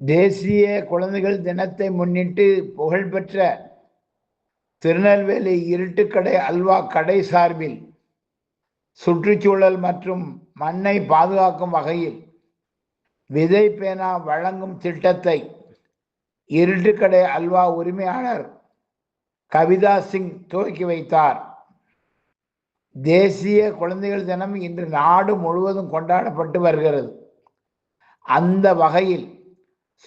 தேசிய குழந்தைகள் தினத்தை முன்னிட்டு புகழ்பெற்ற திருநெல்வேலி இருட்டுக்கடை அல்வா கடை சார்பில் சுற்றுச்சூழல் மற்றும் மண்ணை பாதுகாக்கும் வகையில் விதை பேனா வழங்கும் திட்டத்தை இருட்டுக்கடை அல்வா உரிமையாளர் கவிதா சிங் துவக்கி வைத்தார். தேசிய குழந்தைகள் தினம் இன்று நாடு முழுவதும் கொண்டாடப்பட்டு வருகிறது. அந்த வகையில்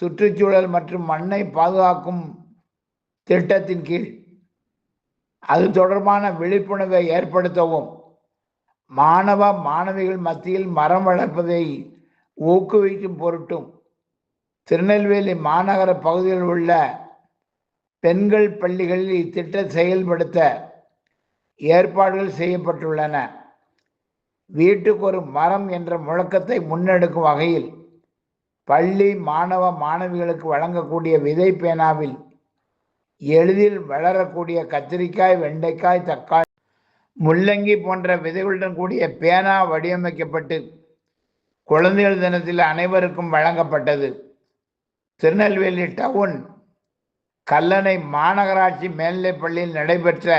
சுற்றுச்சூழல் மற்றும் மண்ணை பாதுகாக்கும் திட்டத்தின் கீழ் அது தொடர்பான விழிப்புணர்வை ஏற்படுத்தவும் மாணவ மாணவிகள் மத்தியில் மரம் வளர்ப்பதை ஊக்குவிக்கும் பொருட்டும் திருநெல்வேலி மாநகர பகுதியில் உள்ள பெண்கள் பள்ளிகளில் இத்திட்டம் செயல்படுத்த ஏற்பாடுகள் செய்யப்பட்டுள்ளன. வீட்டுக்கு ஒரு மரம் என்ற முழக்கத்தை முன்னெடுக்கும் வகையில் பள்ளி மாணவ மாணவிகளுக்கு வழங்கக்கூடிய விதை பேனாவில் எளிதில் வளரக்கூடிய கத்திரிக்காய் வெண்டைக்காய் தக்காளி முள்ளங்கி போன்ற விதைகளுடன் கூடிய பேனா வடிவமைக்கப்பட்டு குழந்தைகள் தினத்தில் அனைவருக்கும் வழங்கப்பட்டது. திருநெல்வேலி டவுன் கல்லணை மாநகராட்சி மேல்நிலைப் பள்ளியில் நடைபெற்ற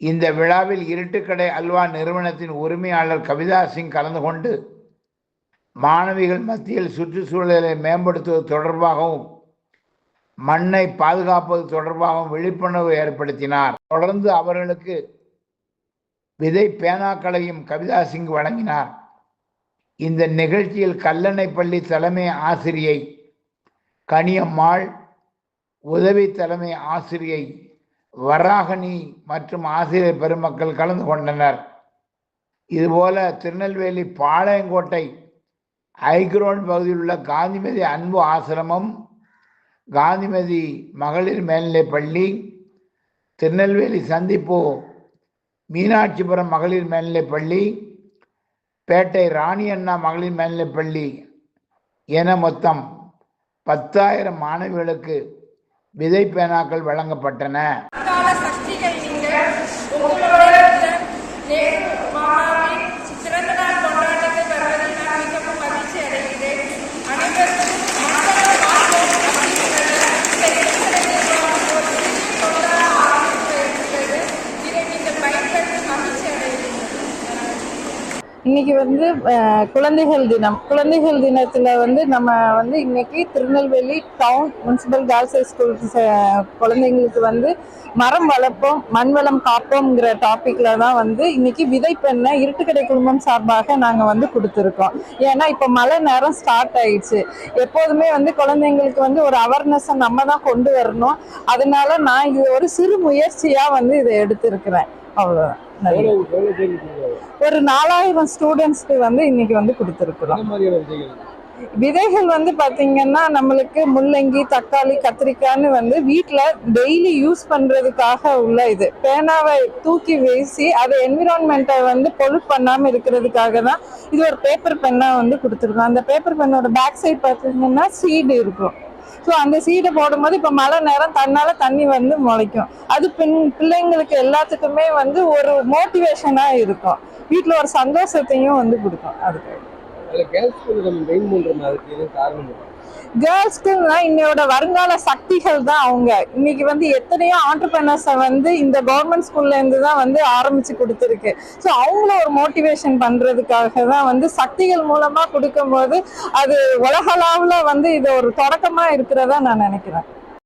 இந்த விழாவில் இருட்டுக்கடை அல்வா நிறுவனத்தின் உரிமையாளர் கவிதா சிங் கலந்து கொண்டு மாணவிகள் மத்தியில் சுற்றுச்சூழலை மேம்படுத்துவது தொடர்பாகவும் மண்ணை பாதுகாப்பது தொடர்பாகவும் விழிப்புணர்வு ஏற்படுத்தினார். தொடர்ந்து அவர்களுக்கு விதை பேனாக்களையும் கவிதா சிங் வழங்கினார். இந்த நிகழ்ச்சியில் கல்லணை பள்ளி தலைமை ஆசிரியை கனியம்மாள் உதவி தலைமை ஆசிரியை வராகனி மற்றும் ஆசிரியர் பெருமக்கள் கலந்து கொண்டனர். இதுபோல திருநெல்வேலி பாளையங்கோட்டை ஐக்ரோன் பகுதியில் உள்ள காந்திமதி அன்பு ஆசிரமம் காந்திமதி மகளிர் மேல்நிலைப் பள்ளி திருநெல்வேலி சந்திப்பு மீனாட்சிபுரம் மகளிர் மேல்நிலைப் பள்ளி பேட்டை ராணி அண்ணா மகளிர் மேல்நிலைப் பள்ளி என மொத்தம் பத்தாயிரம் மாணவிகளுக்கு விதை பேனாக்கள் வழங்கப்பட்டன. சிறந்த இன்னைக்கு வந்து குழந்தைகள் தினம். குழந்தைகள் தினத்துல வந்து நம்ம வந்து இன்னைக்கு Tirunelveli town municipal girls high school குழந்தைங்களுக்கு வந்து மரம் வளர்ப்போம் மண் வளம் காப்போம்ங்கிற டாபிக்ல தான் வந்து இன்னைக்கு விதை பெண்ண இருட்டுக்கடை குடும்பம் சார்பாக நாங்க வந்து கொடுத்துருக்கோம். ஏன்னா இப்போ மழை நேரம் ஸ்டார்ட் ஆயிடுச்சு. எப்போதுமே வந்து குழந்தைங்களுக்கு வந்து ஒரு அவேர்னஸை நம்ம தான் கொண்டு வரணும். அதனால நான் இது ஒரு சிறு முயற்சியா வந்து இதை எடுத்திருக்கிறேன். அவ்வளவுதான். ஒரு நாலாயிரம் ஸ்டூடெண்ட்ஸ்க்கு வந்து இன்னைக்கு வந்து கொடுத்துருக்குறோம். விதைகள்? வந்து பாத்தீங்கன்னா நம்மளுக்கு முள்ளங்கி தக்காளி கத்திரிக்காய்னு வந்து வீட்ல டெய்லி யூஸ் பண்றதுக்காக உள்ள இது. பேனாவை தூக்கி வீசி அதை என்விரான்மெண்ட்டை வந்து பொல்யூட் பண்ணாம இருக்கிறதுக்காக தான் இது ஒரு பேப்பர் பென்னா வந்து கொடுத்துருக்கோம். அந்த பேப்பர் பென்னோட பேக் சைடு பார்த்தீங்கன்னா சீடு இருக்கும். ஸோ அந்த சீடை போடும்போது இப்போ மழை நேரம் தன்னால தண்ணி வந்து முளைக்கும். அது பின் பிள்ளைங்களுக்கு எல்லாத்துக்குமே வந்து ஒரு மோட்டிவேஷனாக இருக்கும். வீட்டில் ஒரு சந்தோஷத்தையும் வந்து கொடுக்கும். அதுக்கு கேர்ள்ஸ்க்குலாம் இன்னையோட வருங்கால சக்திகள் தான் அவங்க. இன்னைக்கு வந்து எத்தனையோ ஆண்டர்பிரினர்ஸை வந்து இந்த கவர்மெண்ட் ஸ்கூல்ல இருந்து தான் வந்து ஆரம்பிச்சு கொடுத்துருக்கு. ஸோ அவங்கள ஒரு மோட்டிவேஷன் பண்றதுக்காக தான் வந்து சக்திகள் மூலமா கொடுக்கும்போது அது உலகளாவில் வந்து இது ஒரு தொடக்கமா இருக்கிறதா நான் நினைக்கிறேன்.